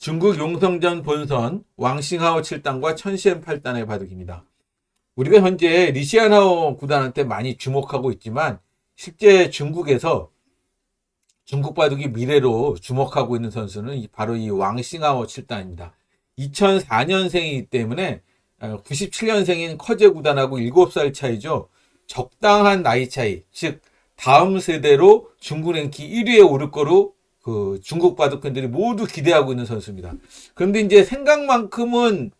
중국 용성전 본선 왕싱하오 7단과 천시엔 8단의 바둑입니다. 우리가 현재 리시안하오 구단한테 많이 주목하고 있지만 실제 중국에서 중국 바둑이 미래로 주목하고 있는 선수는 이- 바로 이 왕싱하오 7단입니다. 2004년생이기 때문에 97년생인 커제 구단하고 7살 차이죠. 적당한 나이 차이, 즉 다음 세대로 중국 랭킹 1위에 오를 거로 그 중국 바둑팬들이 모두 기대하고 있는 선수입니다. 그런데 이제 생각만큼은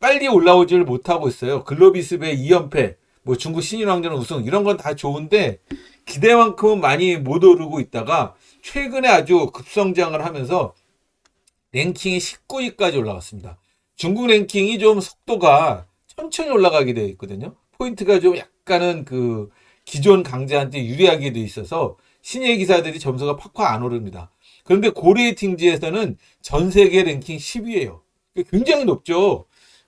빨리 올라오지를 못하고 있어요. 글로비스배 2연패, 뭐 중국 신인왕전 우승 이런 건 다 좋은데 기대만큼은 많이 못 오르고 있다가 최근에 아주 급성장을 하면서 랭킹이 19위까지 올라갔습니다. 중국 랭킹이 좀 속도가 천천히 올라가게 되어 있거든요. 포인트가 좀 약간은 그 기존 강자한테 유리하게 되어 있어서 신예 기사들이 점수가 팍팍 안 오릅니다. 그런데 고레이팅지에서는 전 세계 랭킹 10위예요. 굉장히 높죠.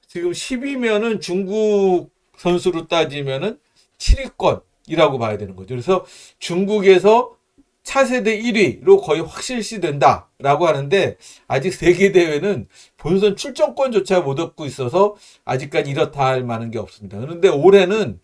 지금 10위면은 중국 선수로 따지면은 7위권이라고 봐야 되는 거죠. 그래서 중국에서 차세대 1위로 거의 확실시 된다라고 하는데 아직 세계 대회는 본선 출전권조차 못 얻고 있어서 아직까지 이렇다 할 만한 게 없습니다. 그런데 올해는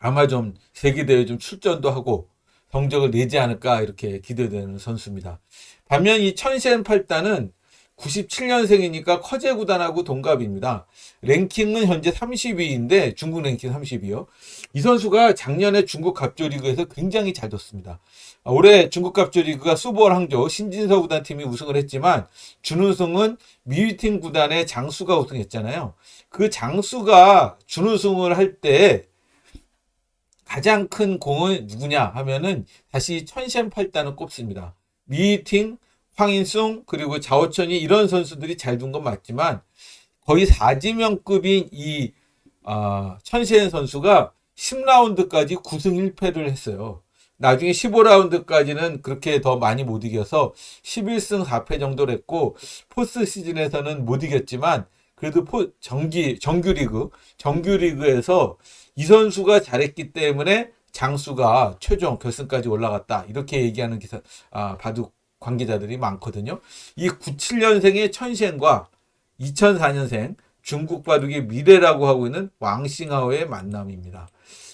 아마 좀 세계 대회 좀 출전도 하고 성적을 내지 않을까 이렇게 기대되는 선수입니다. 반면 이 천시엔 8단은 97년생이니까 커제 구단하고 동갑입니다. 랭킹은 현재 30위인데 중국 랭킹 30위요. 이 선수가 작년에 중국 갑조리그에서 굉장히 잘 뒀습니다. 아, 올해 중국 갑조리그가 수보월 항저 신진서 구단 팀이 우승을 했지만 준우승은 미위팀 구단의 장수가 우승했잖아요. 그 장수가 준우승을 할 때 가장 큰 공은 누구냐 하면은 다시 천시엔 팔단을 꼽습니다. 미팅, 황인숭 그리고 자오천이 이런 선수들이 잘 둔 건 맞지만 거의 4지명급인 이 아, 천시엔 선수가 10라운드까지 9승 1패를 했어요. 나중에 15라운드까지는 그렇게 더 많이 못 이겨서 11승 4패 정도를 했고 포스 시즌에서는 못 이겼지만 그래도 포, 정기 정규리그 정규리그에서 이 선수가 잘했기 때문에 장수가 최종 결승까지 올라갔다 이렇게 얘기하는 기사 아, 바둑 관계자들이 많거든요. 이 97년생의 천시엔과 2004년생 중국 바둑의 미래라고 하고 있는 왕싱하오의 만남입니다.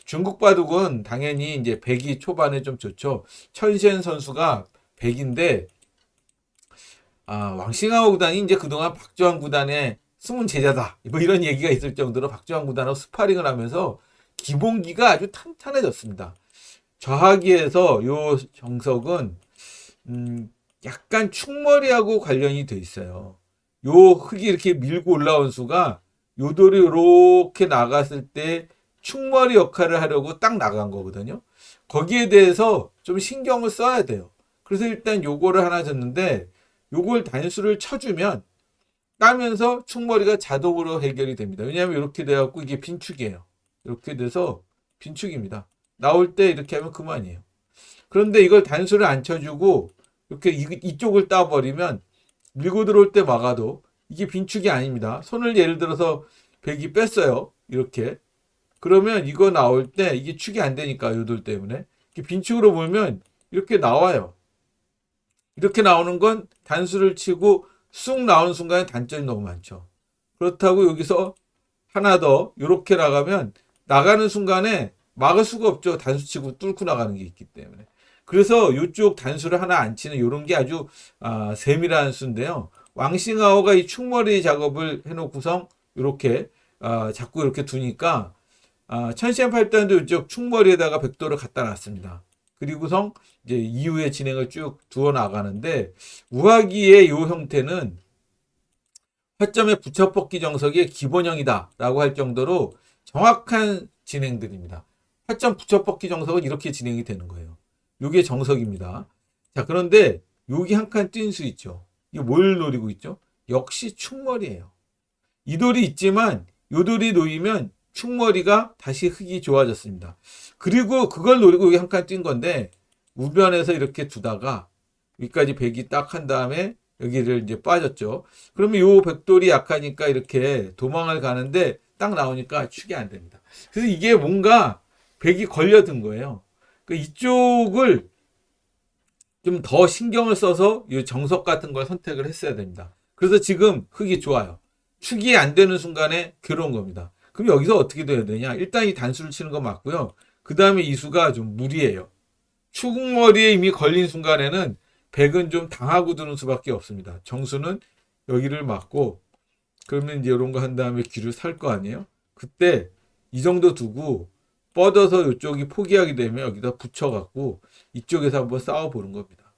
중국 바둑은 당연히 이제 100이 초반에 좀 좋죠. 천시엔 선수가 100인데 아, 왕싱하오 구단이 이제 그동안 박주환 구단의 숨은 제자다. 뭐 이런 얘기가 있을 정도로 박주환 구단하고 스파링을 하면서 기본기가 아주 탄탄해졌습니다. 좌하기에서 요 정석은 음, 약간 충머리하고 관련이 돼 있어요. 요 흙이 이렇게 밀고 올라온 수가 요돌이 이렇게 나갔을 때 충머리 역할을 하려고 딱 나간 거거든요. 거기에 대해서 좀 신경을 써야 돼요. 그래서 일단 요거를 하나 줬는데 요걸 단수를 쳐주면 까면서 충머리가 자동으로 해결이 됩니다. 왜냐하면 이렇게 돼갖고 이게 빈축이에요. 이렇게 돼서 빈축입니다. 나올 때 이렇게 하면 그만이에요. 그런데 이걸 단수를 안 쳐주고 이렇게 이- 이쪽을 따버리면 밀고 들어올 때 막아도 이게 빈축이 아닙니다. 손을 예를 들어서 백이 뺐어요. 이렇게. 그러면 이거 나올 때 이게 축이 안 되니까 요돌 때문에 빈축으로 몰면 이렇게 나와요. 이렇게 나오는 건 단수를 치고 쑥 나오는 순간에 단점이 너무 많죠. 그렇다고 여기서 하나 더 이렇게 나가면 나가는 순간에 막을 수가 없죠. 단수 치고 뚫고 나가는 게 있기 때문에. 그래서 이쪽 단수를 하나 안 치는 이런 게 아주 아, 세밀한 수인데요. 왕싱하오가 이 충머리 작업을 해놓고서 이렇게 아, 자꾸 이렇게 두니까 아, 천시엔 팔단도 이쪽 충머리에다가 백도를 갖다 놨습니다. 그리고선 이제 이후에 진행을 쭉 두어 나가는데 우하기의 이 형태는 화점의 붙여뻗기 정석의 기본형이다라고 할 정도로 정확한 진행들입니다. 화점 붙여뻗기 정석은 이렇게 진행이 되는 거예요. 요게 정석입니다. 자, 그런데 여기 한 칸 뛴 수 있죠. 이게 뭘 노리고 있죠? 역시 충머리예요. 이 돌이 있지만 요 돌이 놓이면 충머리가 다시 흙이 좋아졌습니다. 그리고 그걸 노리고 여기 한 칸 뛴 건데 우변에서 이렇게 두다가 여기까지 백이 딱 한 다음에 여기를 이제 빠졌죠. 그러면 요 백돌이 약하니까 이렇게 도망을 가는데 딱 나오니까 축이 안 됩니다. 그래서 이게 뭔가 백이 걸려든 거예요. 그 이쪽을 좀 더 신경을 써서 이 정석 같은 걸 선택을 했어야 됩니다. 그래서 지금 흙이 좋아요. 축이 안 되는 순간에 괴로운 겁니다. 그럼 여기서 어떻게 돼야 되냐? 일단 이 단수를 치는 거 맞고요. 그 다음에 이수가 좀 무리해요. 축머리에 이미 걸린 순간에는 백은 좀 당하고 드는 수밖에 없습니다. 정수는 여기를 맞고 그러면 이제 이런 거 한 다음에 귀를 살 거 아니에요? 그때 이 정도 두고 뻗어서 이쪽이 포기하게 되면 여기다 붙여갖고 이쪽에서 한번 싸워보는 겁니다.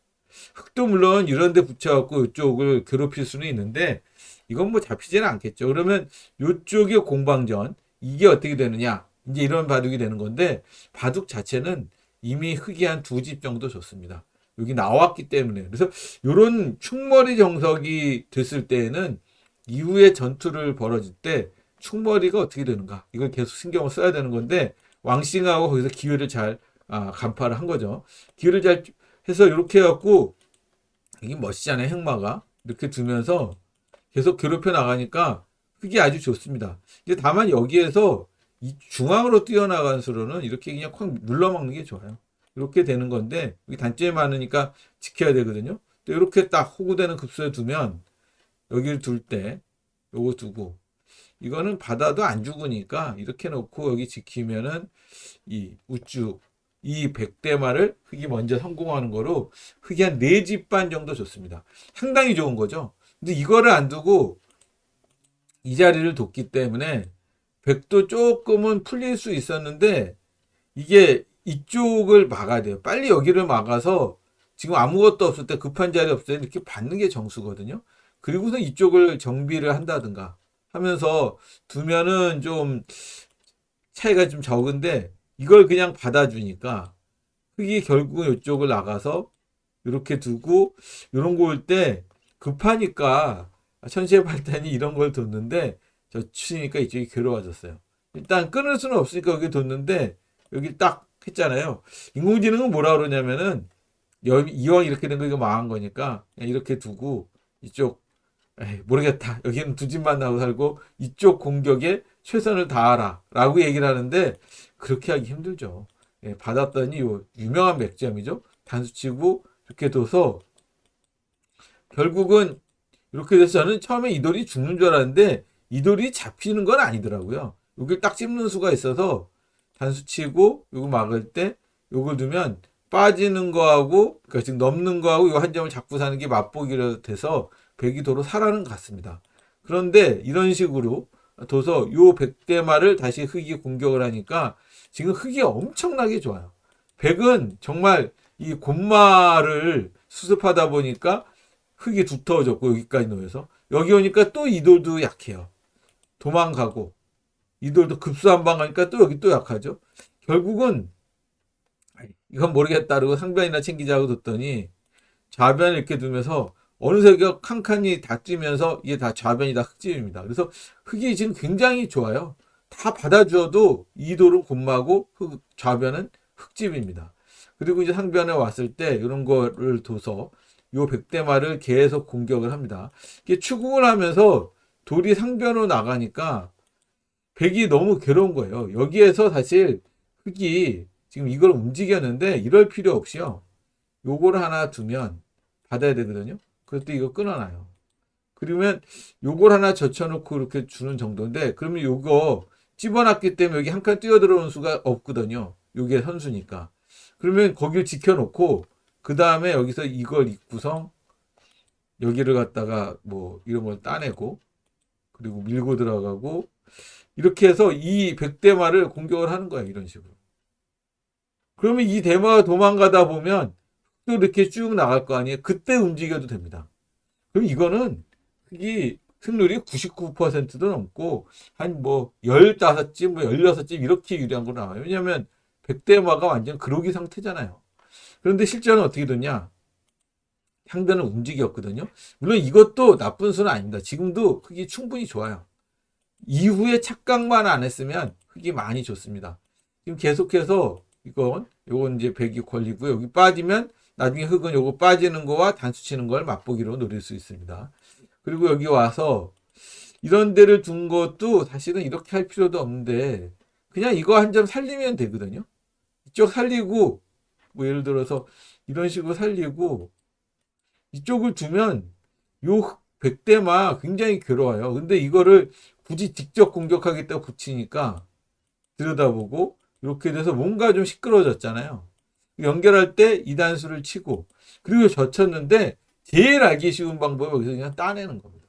흙도 물론 이런 데 붙여갖고 이쪽을 괴롭힐 수는 있는데 이건 뭐 잡히지는 않겠죠. 그러면 이쪽이 공방전 이게 어떻게 되느냐 이제 이런 바둑이 되는 건데 바둑 자체는 이미 흙이 한 두 집 정도 좋습니다. 여기 나왔기 때문에 그래서 이런 충머리 정석이 됐을 때에는 이후에 전투를 벌어질 때 충머리가 어떻게 되는가 이걸 계속 신경을 써야 되는 건데 왕싱하고 거기서 기회를 잘 아, 간파를 한 거죠. 기회를 잘 해서 이렇게 해갖고 이게 멋지잖아요 행마가 이렇게 두면서 계속 괴롭혀 나가니까 그게 아주 좋습니다. 이제 다만 여기에서 이 중앙으로 뛰어나간 수로는 이렇게 그냥 콱 눌러먹는 게 좋아요. 이렇게 되는 건데 단점이 많으니까 지켜야 되거든요. 또 이렇게 딱 호구되는 급소에 두면 여기를 둘 때 요거 두고 이거는 받아도 안 죽으니까 이렇게 놓고 여기 지키면은 이 우측 이 백대마를 흙이 먼저 성공하는 거로 흙이 한 네 집 반 정도 좋습니다. 상당히 좋은 거죠. 근데 이거를 안 두고 이 자리를 뒀기 때문에 백도 조금은 풀릴 수 있었는데 이게 이쪽을 막아야 돼요. 빨리 여기를 막아서 지금 아무것도 없을 때 급한 자리 없을 때 이렇게 받는 게 정수거든요. 그리고서 이쪽을 정비를 한다든가 하면서 두면은 좀 차이가 좀 적은데 이걸 그냥 받아주니까 흙이 결국 이쪽을 나가서 이렇게 두고 이런 거 올 때 급하니까 천시의 발단이 이런 걸 뒀는데 저 치니까 이쪽이 괴로워졌어요. 일단 끊을 수는 없으니까 여기 뒀는데 여기 딱 했잖아요. 인공지능은 뭐라 그러냐면은 여- 이왕 이렇게 된 거 이거 망한 거니까 이렇게 두고 이쪽 에이, 모르겠다. 여기는 두 집만 나고 살고 이쪽 공격에 최선을 다하라 라고 얘기를 하는데 그렇게 하기 힘들죠. 예, 받았더니 요 유명한 맥점이죠. 단수치고 이렇게 둬서 결국은 이렇게 돼서 저는 처음에 이 돌이 죽는 줄 알았는데 이 돌이 잡히는 건 아니더라고요. 여길 딱 찝는 수가 있어서 단수치고 요거 막을 때 요걸 두면 빠지는 거하고 그러니까 지금 넘는 거하고 요 한 점을 잡고 사는 게 맛보기로 돼서 백이 도로 살아는 갔습니다. 그런데 이런 식으로 둬서 요 백대마를 다시 흙이 공격을 하니까 지금 흙이 엄청나게 좋아요. 백은 정말 이 곤마를 수습하다 보니까 흙이 두터워졌고 여기까지 놓여서 여기 오니까 또 이 돌도 약해요. 도망가고 이 돌도 급수 한방 가니까 또 여기 또 약하죠. 결국은 이건 모르겠다 그러고 상변이나 챙기자고 뒀더니 좌변을 이렇게 두면서 어느새 그 칸칸이 다 뛰면서 이게 다 좌변이 다 흙집입니다. 그래서 흙이 지금 굉장히 좋아요. 다 받아주어도 이 돌은 곤마고 흙, 좌변은 흙집입니다. 그리고 이제 상변에 왔을 때 이런 거를 둬서 요 백대마를 계속 공격을 합니다. 이게 추궁을 하면서 돌이 상변으로 나가니까 백이 너무 괴로운 거예요. 여기에서 사실 흙이 지금 이걸 움직였는데 이럴 필요 없이요. 요거를 하나 두면 받아야 되거든요. 때 이거 끊어놔요. 그러면 요걸 하나 젖혀놓고 이렇게 주는 정도인데 그러면 요거 집어놨기 때문에 여기 한 칸 뛰어들어오는 수가 없거든요. 요게 선수니까. 그러면 거기를 지켜놓고 그 다음에 여기서 이걸 입구성 여기를 갖다가 뭐 이런 걸 따내고 그리고 밀고 들어가고 이렇게 해서 이 백대마를 공격을 하는 거야 이런 식으로. 그러면 이 대마가 도망가다 보면 또 이렇게 쭉 나갈 거 아니에요. 그때 움직여도 됩니다. 그럼 이거는 이 승률이 99%도 넘고 한 뭐 15집, 뭐 16집 이렇게 유리한 거 나와요. 왜냐면 백대마가 완전 그로기 상태잖아요. 그런데 실제로는 어떻게 됐냐? 상대는 움직였거든요. 물론 이것도 나쁜 수는 아닙니다. 지금도 흙이 충분히 좋아요. 이후에 착각만 안 했으면 흙이 많이 좋습니다. 지금 계속해서 이건 요건 이제 백이 걸리고 여기 빠지면 나중에 흙은 요거 빠지는 거와 단수 치는 걸 맛보기로 노릴 수 있습니다. 그리고 여기 와서 이런 데를 둔 것도 사실은 이렇게 할 필요도 없는데 그냥 이거 한 점 살리면 되거든요. 이쪽 살리고 뭐 예를 들어서 이런 식으로 살리고 이쪽을 두면 요 백대마 굉장히 괴로워요. 근데 이거를 굳이 직접 공격하겠다고 붙이니까 들여다보고 이렇게 돼서 뭔가 좀 시끄러워졌잖아요. 연결할 때이 단수를 치고 그리고 젖혔는데 제일 알기 쉬운 방법이 여기서 그냥 따내는 겁니다.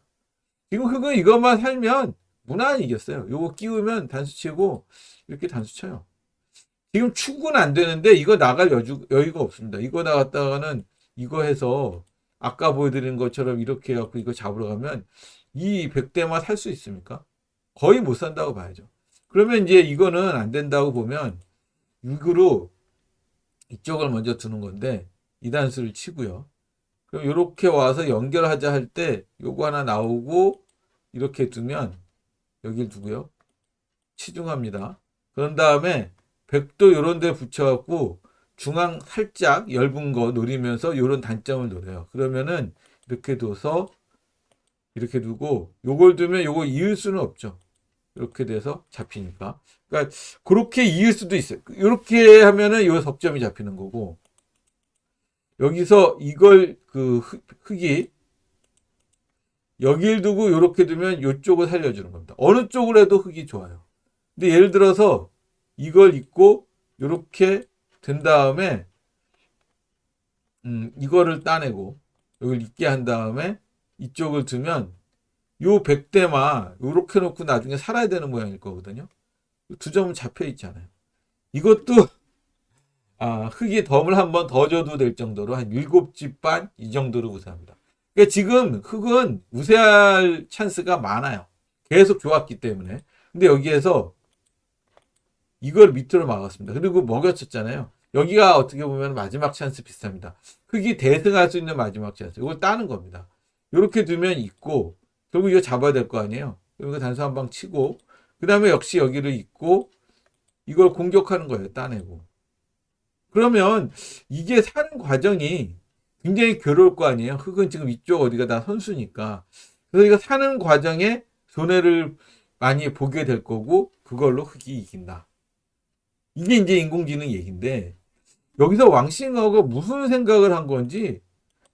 지금 흙은 이것만 살면 무난히 이겼어요. 요거 끼우면 단수 치고 이렇게 단수 쳐요. 지금 축은 안 되는데 이거 나갈 여주, 여유가 없습니다. 이거 나갔다가는 이거 해서 아까 보여드린 것처럼 이렇게 해갖고 이거 잡으러 가면 이 백대마 살수 있습니까? 거의 못 산다고 봐야죠. 그러면 이제 이거는 안 된다고 보면 6으로 이쪽을 먼저 두는 건데 이 단수를 치고요. 그럼 이렇게 와서 연결하자 할 때 요거 하나 나오고 이렇게 두면 여길 두고요. 치중합니다. 그런 다음에 백도 요런 데 붙여갖고 중앙 살짝 얇은 거 노리면서 요런 단점을 노려요. 그러면은 이렇게 둬서 이렇게 두고 요걸 두면 요거 이을 수는 없죠. 이렇게 돼서 잡히니까. 그러니까 그렇게 이을 수도 있어요. 이렇게 하면은 요 석점이 잡히는 거고 여기서 이걸 그 흙- 흙이 여길 두고 이렇게 두면 이쪽을 살려주는 겁니다. 어느 쪽으로 해도 흙이 좋아요. 근데 예를 들어서 이걸 입고 이렇게 된 다음에 음, 이거를 따내고 여기를 있게 한 다음에 이쪽을 두면 요 백대마 요렇게 놓고 나중에 살아야 되는 모양일 거거든요. 두 점은 잡혀 있잖아요. 이것도 아, 흙이 덤을 한 번 더 줘도 될 정도로 한 일곱 집반 이 정도로 우세합니다. 그러니까 지금 흙은 우세할 찬스가 많아요. 계속 좋았기 때문에. 근데 여기에서 이걸 밑으로 막았습니다. 그리고 먹였었잖아요. 여기가 어떻게 보면 마지막 찬스 비슷합니다. 흙이 대승할 수 있는 마지막 찬스. 이걸 따는 겁니다. 이렇게 두면 있고, 결국 이거 잡아야 될 거 아니에요. 그리고 단수 한 방 치고, 그 다음에 역시 여기를 있고, 이걸 공격하는 거예요. 따내고. 그러면 이게 사는 과정이 굉장히 괴로울 거 아니에요. 흙은 지금 이쪽 어디가 다 선수니까. 그래서 이거 사는 과정에 손해를 많이 보게 될 거고, 그걸로 흙이 이긴다. 이게 이제 인공지능 얘기인데, 여기서 왕싱어가 무슨 생각을 한 건지,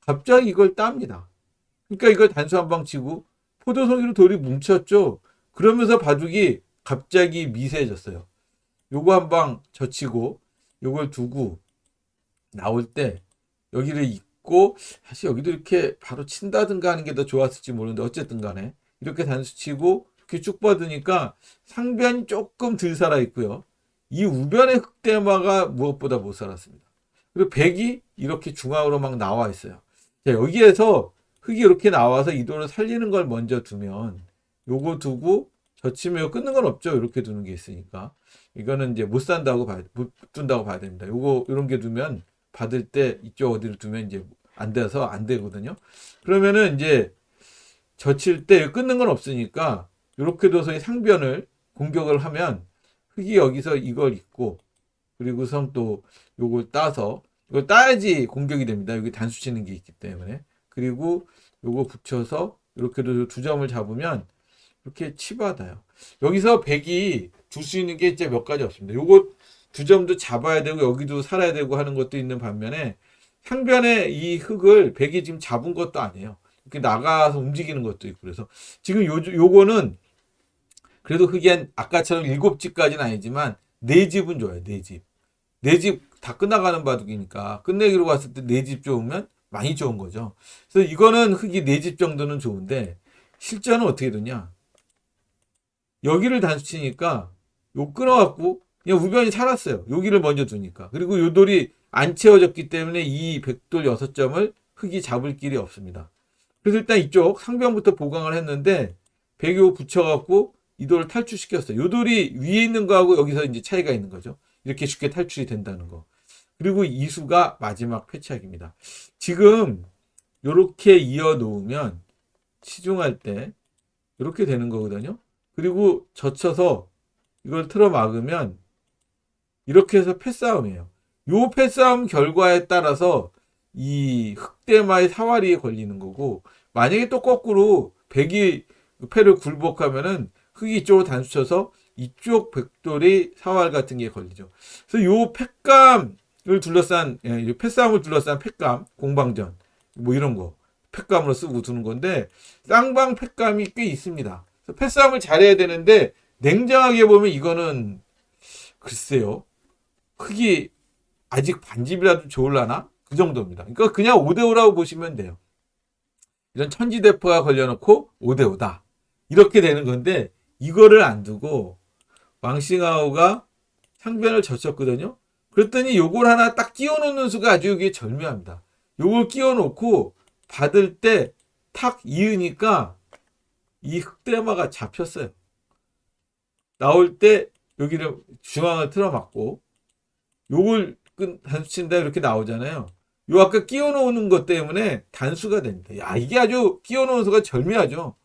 갑자기 이걸 땁니다. 그러니까 이걸 단수 한 방 치고, 포도송이로 돌이 뭉쳤죠. 그러면서 바둑이 갑자기 미세해졌어요. 요거 한 방 젖히고, 요걸 두고, 나올 때, 여기를 잊고, 사실 여기도 이렇게 바로 친다든가 하는 게 더 좋았을지 모르는데, 어쨌든 간에, 이렇게 단수 치고, 이렇게 쭉 뻗으니까, 상변이 조금 덜 살아 있고요. 이 우변의 흑대마가 무엇보다 못 살았습니다. 그리고 백이 이렇게 중앙으로 막 나와 있어요. 자, 여기에서 흙이 이렇게 나와서 이도를 살리는 걸 먼저 두면 요거 두고 젖히면 끊는 건 없죠. 이렇게 두는 게 있으니까. 이거는 이제 못 산다고 봐야, 못 둔다고 봐야 됩니다. 요거, 요런 게 두면 받을 때 이쪽 어디를 두면 이제 안 돼서 안 되거든요. 그러면은 이제 젖힐 때 끊는 건 없으니까 이렇게 둬서 이 상변을 공격을 하면 흙이 여기서 이걸 입고 그리고선 또 요걸 따서 이걸 따야지 공격이 됩니다. 여기 단수 치는 게 있기 때문에 그리고 요거 붙여서 이렇게도 두 점을 잡으면 이렇게 치받아요. 여기서 백이 둘수 있는 게 이제 몇 가지 없습니다. 요거 두 점도 잡아야 되고 여기도 살아야 되고 하는 것도 있는 반면에 상변에 이 흙을 백이 지금 잡은 것도 아니에요. 이렇게 나가서 움직이는 것도 있고 그래서 지금 요 요거는 그래도 흙이 한 아까처럼 일곱 집까지는 아니지만 네 집은 좋아요. 네 집. 네 집 다 끝나가는 바둑이니까 끝내기로 갔을 때 네 집 좋으면 많이 좋은 거죠. 그래서 이거는 흙이 네집 정도는 좋은데 실전은 어떻게 되냐? 여기를 단수 치니까 요 끊어갖고 그냥 우변이 살았어요. 여기를 먼저 두니까. 그리고 요 돌이 안 채워졌기 때문에 이 백돌 여섯 점을 흙이 잡을 길이 없습니다. 그래서 일단 이쪽 상변부터 보강을 했는데 백요 붙여갖고 이 돌을 탈출시켰어요. 요 돌이 위에 있는 거하고 여기서 이제 차이가 있는 거죠. 이렇게 쉽게 탈출이 된다는 거. 그리고 이수가 마지막 패착입니다. 지금 요렇게 이어 놓으면 시중할 때 이렇게 되는 거거든요. 그리고 젖혀서 이걸 틀어 막으면 이렇게 해서 패싸움이에요. 요 패싸움 결과에 따라서 이 흑대마의 사와리에 걸리는 거고 만약에 또 거꾸로 백이 패를 굴복하면은 흙이 이쪽으로 단수쳐서 이쪽 백돌이 사활 같은 게 걸리죠. 그래서 요 팩감 을 둘러싼, 예, 요 패싸움을 둘러싼 팩감, 공방전, 뭐 이런 거. 팩감으로 쓰고 두는 건데 쌍방 팩감이 꽤 있습니다. 패싸움을 잘해야 되는데 냉정하게 보면 이거는 글쎄요. 흙이 아직 반집이라도 좋을라나? 그 정도입니다. 그러니까 그냥 5대5라고 보시면 돼요. 이런 천지대포가 걸려놓고 5대5다. 이렇게 되는 건데 이거를 안 두고 왕싱하오가 상변을 젖혔거든요. 그랬더니 요걸 하나 딱 끼워 놓는 수가 아주 이게 절묘합니다. 요걸 끼워 놓고 받을 때 탁 이으니까 이 흑대마가 잡혔어요. 나올 때 여기를 중앙을 틀어막고 요걸 끈 단수 친다 이렇게 나오잖아요. 요 아까 끼워 놓는 것 때문에 단수가 됩니다. 야, 이게 아주 끼워 놓은 수가 절묘하죠.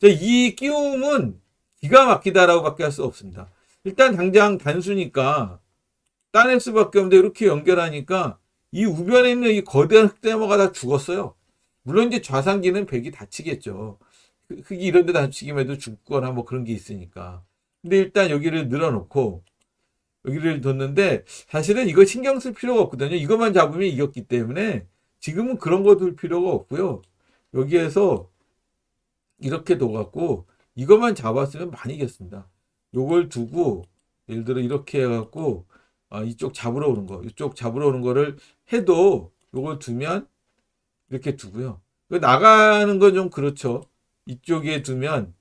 자, 이 끼움은 기가 막히다라고 밖에 할 수 없습니다. 일단 당장 단수니까 따낼 수밖에 없는데 이렇게 연결하니까 이 우변에 있는 이 거대한 흑대마가 다 죽었어요. 물론 이제 좌상기는 백이 다치겠죠. 흑- 흑이 이런 데 다치기만 죽거나 뭐 그런 게 있으니까. 근데 일단 여기를 늘어놓고 여기를 뒀는데 사실은 이거 신경 쓸 필요가 없거든요. 이것만 잡으면 이겼기 때문에 지금은 그런 거 둘 필요가 없고요. 여기에서 이렇게 둬갖고 이것만 잡았으면 많이 이겼습니다. 요걸 두고 예를 들어 이렇게 해갖고 아, 이쪽 잡으러 오는 거, 이쪽 잡으러 오는 거를 해도 요걸 두면 이렇게 두고요. 그 나가는 건 좀 그렇죠. 이쪽에 두면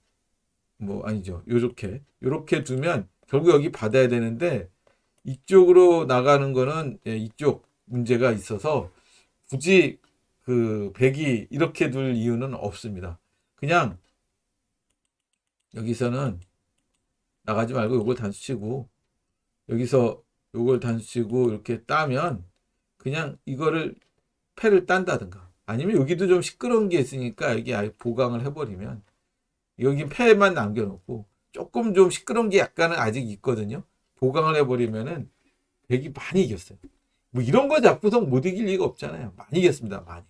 뭐 아니죠. 요렇게 요렇게 두면 결국 여기 받아야 되는데 이쪽으로 나가는 거는 예, 이쪽 문제가 있어서 굳이 그 백이 이렇게 둘 이유는 없습니다. 그냥 여기서는 나가지 말고 요걸 단수 치고 여기서 요걸 단수치고 이렇게 따면 그냥 이거를 패를 딴다든가 아니면 여기도 좀 시끄러운 게 있으니까 여기 아예 보강을 해버리면 여기 패만 남겨놓고 조금 좀 시끄러운 게 약간은 아직 있거든요. 보강을 해버리면은 백이 많이 이겼어요. 뭐 이런 거 잡고서 못 이길 리가 없잖아요. 많이 이겼습니다. 많이.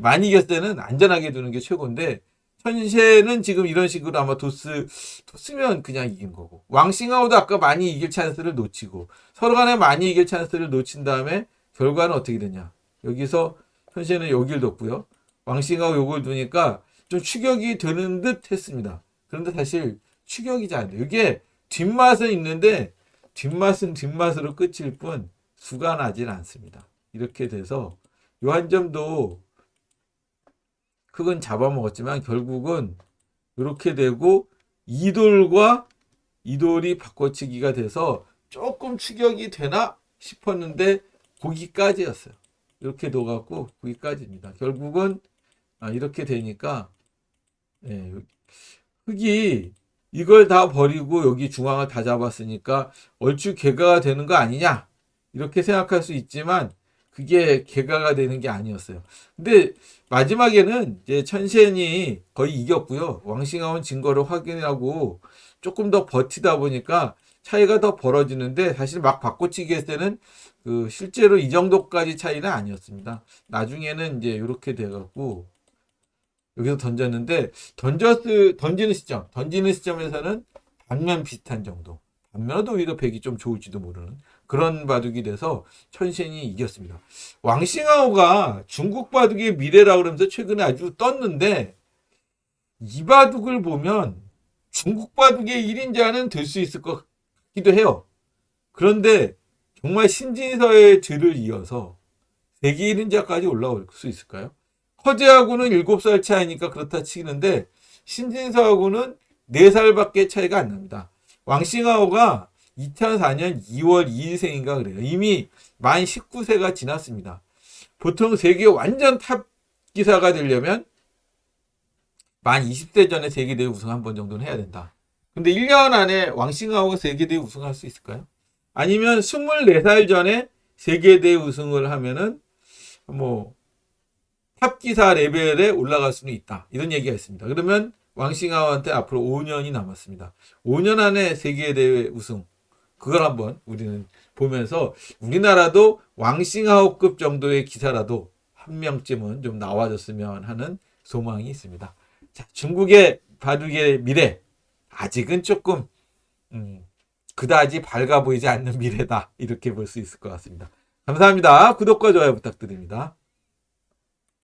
많이 이겼을 때는 안전하게 두는 게 최고인데 현재는 지금 이런 식으로 아마 도스 도스면 그냥 이긴 거고. 왕싱하우도 아까 많이 이길 찬스를 놓치고 서로 간에 많이 이길 찬스를 놓친 다음에 결과는 어떻게 되냐. 여기서 현재는 여기를 뒀고요. 왕싱하우 요걸 두니까 좀 추격이 되는 듯 했습니다. 그런데 사실 추격이 잘안 돼요. 이게 뒷맛은 있는데 뒷맛은 뒷맛으로 끝일 뿐 수가 나질 않습니다. 이렇게 돼서 요 한 점도 흙은 잡아먹었지만 결국은 이렇게 되고 이돌과 이돌이 바꿔치기가 돼서 조금 추격이 되나 싶었는데 거기까지였어요. 이렇게 둬갖고 거기까지입니다. 결국은 아, 이렇게 되니까 예, 흙이 이걸 다 버리고 여기 중앙을 다 잡았으니까 얼추 개가가 되는 거 아니냐 이렇게 생각할 수 있지만 그게 개가가 되는 게 아니었어요. 근데 마지막에는 이제 천센이 거의 이겼고요. 왕싱아온 증거를 확인하고 조금 더 버티다 보니까 차이가 더 벌어지는데 사실 막 바꿔치기 했을 때는 그 실제로 이 정도까지 차이는 아니었습니다. 나중에는 이제 이렇게 돼갖고 여기서 던졌는데 던졌을 던지는 시점 던지는 시점에서는 반면 비슷한 정도 반면도 오히려 백이 좀 좋을지도 모르는 그런 바둑이 돼서 천신이 이겼습니다. 왕싱하오가 중국 바둑의 미래라고 그러면서 최근에 아주 떴는데 이 바둑을 보면 중국 바둑의 1인자는 될 수 있을 것 같기도 해요. 그런데 정말 신진서의 뒤를 이어서 세계 1인자까지 올라올 수 있을까요? 허재하고는 7살 차이니까 그렇다 치는데 신진서하고는 4살밖에 차이가 안 납니다. 왕싱하오가 2004년 2월 2일생인가 그래요. 이미 만 19세가 지났습니다. 보통 세계 완전 탑 기사가 되려면 만 20세 전에 세계대회 우승 한 번 정도는 해야 된다. 근데 1년 안에 왕싱하오가 세계대회 우승할 수 있을까요? 아니면 24살 전에 세계대회 우승을 하면은 뭐 탑기사 레벨에 올라갈 수는 있다. 이런 얘기가 있습니다. 그러면 왕싱하오한테 앞으로 5년이 남았습니다. 5년 안에 세계대회 우승. 그걸 한번 우리는 보면서 우리나라도 왕싱하오급 정도의 기사라도 한 명쯤은 좀 나와줬으면 하는 소망이 있습니다. 자, 중국의 바둑의 미래. 아직은 조금, 음, 그다지 밝아 보이지 않는 미래다. 이렇게 볼 수 있을 것 같습니다. 감사합니다. 구독과 좋아요 부탁드립니다.